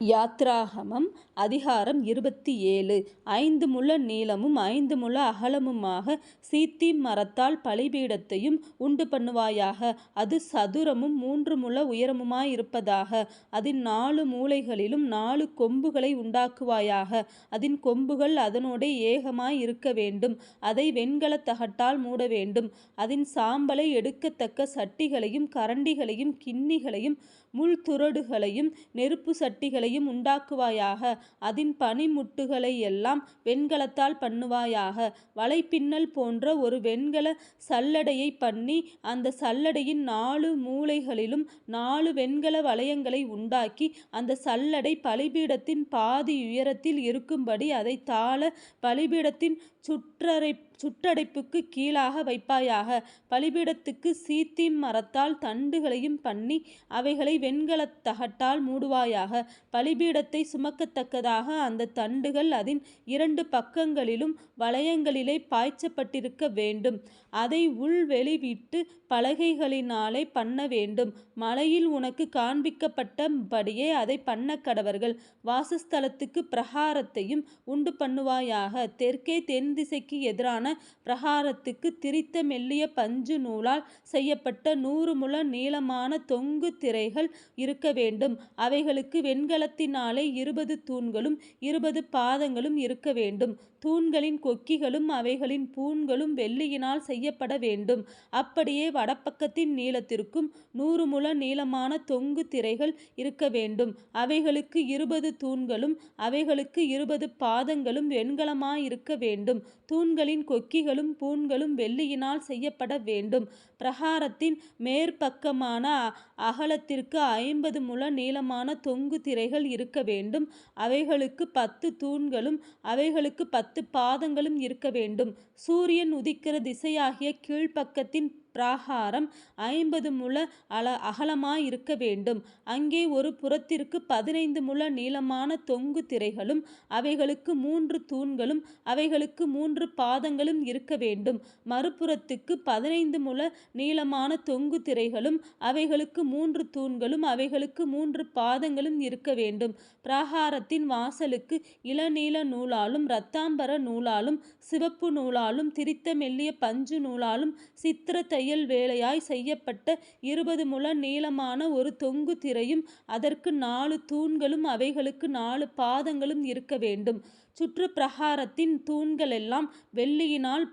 யாத்ராகமம் அதிகாரம் இருபத்தி ஏழு. ஐந்து முழ நீளமும் ஐந்து முழ அகலமுமாக சீத்தி மரத்தால் பலிபீடத்தையும் உண்டு பண்ணுவாயாக. அது சதுரமும் மூன்று முழ உயரமுமாயிருப்பதாக. அதன் நாலு மூலைகளிலும் நாலு கொம்புகளை உண்டாக்குவாயாக. அதன் கொம்புகள் அதனோடே ஏகமாய் இருக்க வேண்டும். அதை வெண்கலத் தகட்டால் மூட வேண்டும். அதன் சாம்பலை எடுக்கத்தக்க சட்டிகளையும் கரண்டிகளையும் கிண்ணிகளையும் முள் துரடுகளையும் நெருப்பு சட்டிகளையும் உண்டாக்குவாயாக. பனிமுட்டுகளை எல்லாம் வெண்கலத்தால் பண்ணுவாயாக. வலைப்பின்னல் போன்ற ஒரு வெண்கல சல்லடையை பண்ணி அந்த சல்லடையின் நாலு மூலைகளிலும் நாலு வெண்கல வளையங்களை உண்டாக்கி அந்த சல்லடை பலிபீடத்தின் பாதி உயரத்தில் இருக்கும்படி அதை தாழ பலிபீடத்தின் சுற்றரை சுட்டடைப்புக்கு கீழாக வைப்பாயாக. பலிபீடத்துக்கு சீத்திம் மரத்தால் தண்டுகளையும் பண்ணி அவைகளை வெண்கலத் தகட்டால் மூடுவாயாக. பலிபீடத்தை சுமக்கத்தக்கதாக அந்த தண்டுகள் அதன் இரண்டு பக்கங்களிலும் வளையங்களிலே பாய்ச்சப்பட்டிருக்க வேண்டும். அதை உள்வெளி விட்டு பலகைகளினாலே பண்ண வேண்டும். மலையில் உனக்கு காண்பிக்கப்பட்டபடியே அதை பண்ண கடவர்கள் வாசஸ்தலத்துக்கு பிரகாரத்தையும் உண்டு பண்ணுவாயாக. தெற்கே தென் திசைக்கு எதிரான பிரகாரத்துக்கு திரித்த மெல்லிய பஞ்சு நூலால் செய்யப்பட்ட நூறு முழ நீளமான தொங்கு திரைகள் இருக்க வேண்டும். அவைகளுக்கு வெண்கலத்தினாலே இருபது தூண்களும் இருபது பாதங்களும் இருக்க வேண்டும். தூண்களின் கொக்கிகளும் அவைகளின் பூண்களும் வெள்ளியினால் செய்யப்பட வேண்டும். அப்படியே வடப்பக்கத்தின் நீளத்திற்கும் நூறு முழ நீளமான தொங்கு திரைகள் இருக்க வேண்டும். அவைகளுக்கு இருபது தூண்களும் அவைகளுக்கு இருபது பாதங்களும் வெண்கலமாயிருக்க வேண்டும். தூண்களின் கொக்கிகளும் பூண்களும் வெள்ளியினால் செய்யப்பட வேண்டும். பிரகாரத்தின் மேற்பக்கமான அகலத்திற்கு ஐம்பது முழ நீளமான தொங்கு திரைகள் இருக்க வேண்டும். அவைகளுக்கு பத்து தூண்களும் அவைகளுக்கு பத்து பாதங்களும் இருக்க வேண்டும். சூரியன் உதிக்கிற திசையாகிய கீழ்ப்பக்கத்தின் பிராகாரம் ஐம்பது முழ அல அகலமாயிருக்க வேண்டும். அங்கே ஒரு புறத்திற்கு பதினைந்து முழ நீளமான தொங்கு திரைகளும் அவைகளுக்கு மூன்று தூண்களும் அவைகளுக்கு மூன்று பாதங்களும் இருக்க வேண்டும். மறுபுறத்துக்கு பதினைந்து முழ நீளமான தொங்கு திரைகளும் அவைகளுக்கு மூன்று தூண்களும் அவைகளுக்கு மூன்று பாதங்களும் இருக்க வேண்டும். பிராகாரத்தின் வாசலுக்கு இளநீல நூலாலும் இரத்தாம்பர நூலாலும் சிவப்பு நூலாலும் திரித்த மெல்லிய பஞ்சு நூலாலும் சித்திர தையல் வேலையாய் செய்யப்பட்ட இருபது முழ நீளமான ஒரு தொங்கு திரையும் அதற்கு நாலு தூண்களும் அவைகளுக்கு நாலு பாதங்களும் இருக்க வேண்டும். சுற்று பிரகாரத்தின் தூண்களெல்லாம் வெள்ளியினால்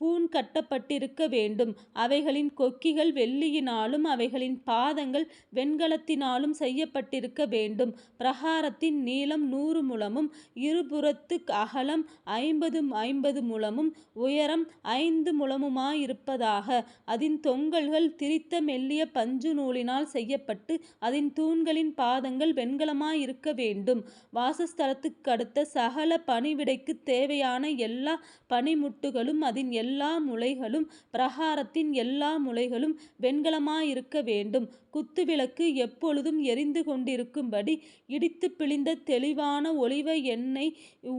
பூண் கட்டப்பட்டிருக்க வேண்டும். அவைகளின் கொக்கிகள் வெள்ளியினாலும் அவைகளின் பாதங்கள் வெண்கலத்தினாலும் செய்யப்பட்டிருக்க வேண்டும். பிரகாரத்தின் நீளம் நூறு முழமும் இருபுறத்து அகலம் ஐம்பது ஐம்பது முழமும் உயரம் ஐந்து முழமுமாயிருப்பதாக. அதன் தொங்கல்கள் திரித்த மெல்லிய பஞ்சு நூலினால் செய்யப்பட்டு அதன் தூண்களின் பாதங்கள் வெண்கலமாயிருக்க வேண்டும். வாசஸ்தலத்துக்கு அடுத்த சகல பணிவிடைக்கு தேவையான எல்லா பனிமுட்டுகளும் அதன் எல்லா எல்லா முளைகளும் பிரகாரத்தின் எல்லா முளைகளும் வெண்கலமாயிருக்க வேண்டும். குத்துவிளக்கு எப்பொழுதும் எரிந்து கொண்டிருக்கும்படி இடித்து பிழிந்த தெளிவான ஒளிவ எண்ணெய்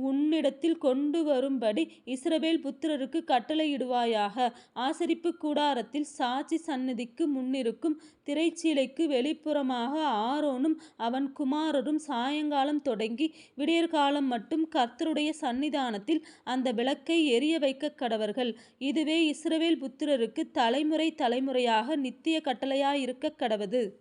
உன்னிடத்தில் கொண்டு வரும்படி இஸ்ரவேல் புத்திரருக்கு கட்டளையிடுவாயாக. ஆசரிப்பு கூடாரத்தில் சாட்சி சந்நிதிக்கு முன்னிருக்கும் திரைச்சீலைக்கு வெளிப்புறமாக ஆரோனும் அவன் குமாரரும் சாயங்காலம் தொடங்கி விடியற்காலம் மட்டும் கர்த்தருடைய சந்நிதானத்தில் அந்த விளக்கை எரிய வைக்க கடவர்கள். இதுவே இஸ்ரவேல் புத்திரருக்கு தலைமுறை தலைமுறையாக நித்திய கட்டளையாயிருக்கக் கடவது.